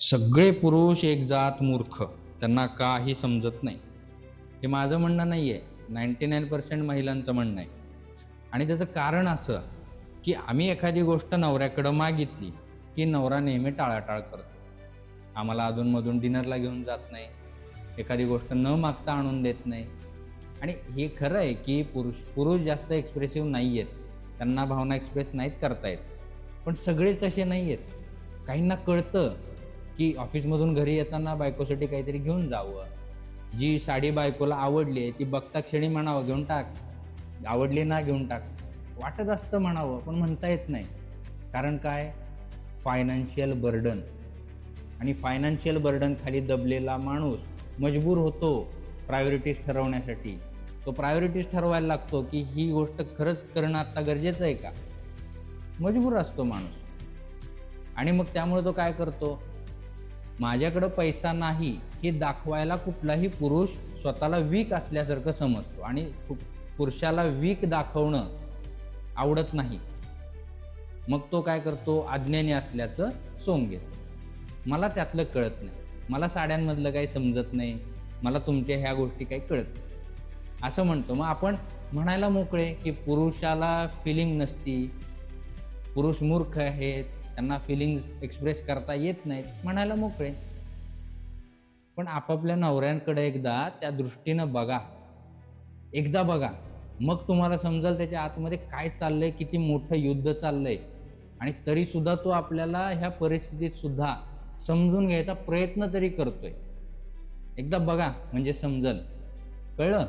सगळे पुरुष एक जात मूर्ख त्यांना काही समजत नाही. हे माझं म्हणणं नाही आहे नाईंटी नाईन पर्सेंट महिलांचं म्हणणं आहे. आणि त्याचं कारण असं की आम्ही एखादी गोष्ट नवऱ्याकडं मागितली की नवरा नेहमी टाळाटाळ करतो. आम्हाला अधूनमधून डिनरला घेऊन जात नाही. एखादी गोष्ट न मागता आणून देत नाही. आणि हे खरं आहे की पुरुष पुरुष जास्त एक्सप्रेसिव्ह नाही आहेत त्यांना भावना एक्सप्रेस नाहीत करता येत. पण सगळेच तसे नाही आहेत काहींना कळतं की ऑफिसमधून घरी येताना बायकोसाठी काहीतरी घेऊन जावं. जी साडी बायकोला आवडली आहे ती बघता क्षणी म्हणावं घेऊन टाक. आवडली ना घेऊन टाक. वाटत असतं म्हणावं पण म्हणता येत नाही. कारण काय? फायनान्शियल बर्डन आणि फायनान्शियल बर्डन खाली दबलेला माणूस मजबूर होतो प्रायोरिटीज ठरवण्यासाठी. तो प्रायोरिटीज ठरवायला लागतो की ही गोष्ट खरंच करणं आत्ता गरजेचं आहे का? मजबूर असतो माणूस. आणि मग त्यामुळे तो काय करतो? माझ्याकडं पैसा नाही हे दाखवायला कुठलाही पुरुष स्वतःला वीक असल्यासारखं समजतो. आणि पुरुषाला वीक दाखवणं आवडत नाही. मग तो काय करतो? अज्ञानी असल्याचं सोंग घेतो. मला त्यातलं कळत नाही. मला साड्यांमधलं काही समजत नाही. मला तुमच्या ह्या गोष्टी काही कळत नाही. असं म्हणतो. मग आपण म्हणायला मोकळे की पुरुषाला फिलिंग नसती. पुरुष मूर्ख आहेत. त्यांना फिलिंग्स एक्सप्रेस करता येत नाहीत म्हणायला मोकळे. पण आपापल्या नवऱ्यांकडे एकदा त्या दृष्टीनं बघा. एकदा बघा. मग तुम्हाला समजेल त्याच्या आतमध्ये काय चाललंय किती मोठं युद्ध चाललंय. आणि तरी सुद्धा तो आपल्याला ह्या परिस्थितीत सुद्धा समजून घ्यायचा प्रयत्न तरी करतोय. एकदा बघा म्हणजे समजल. कळलं?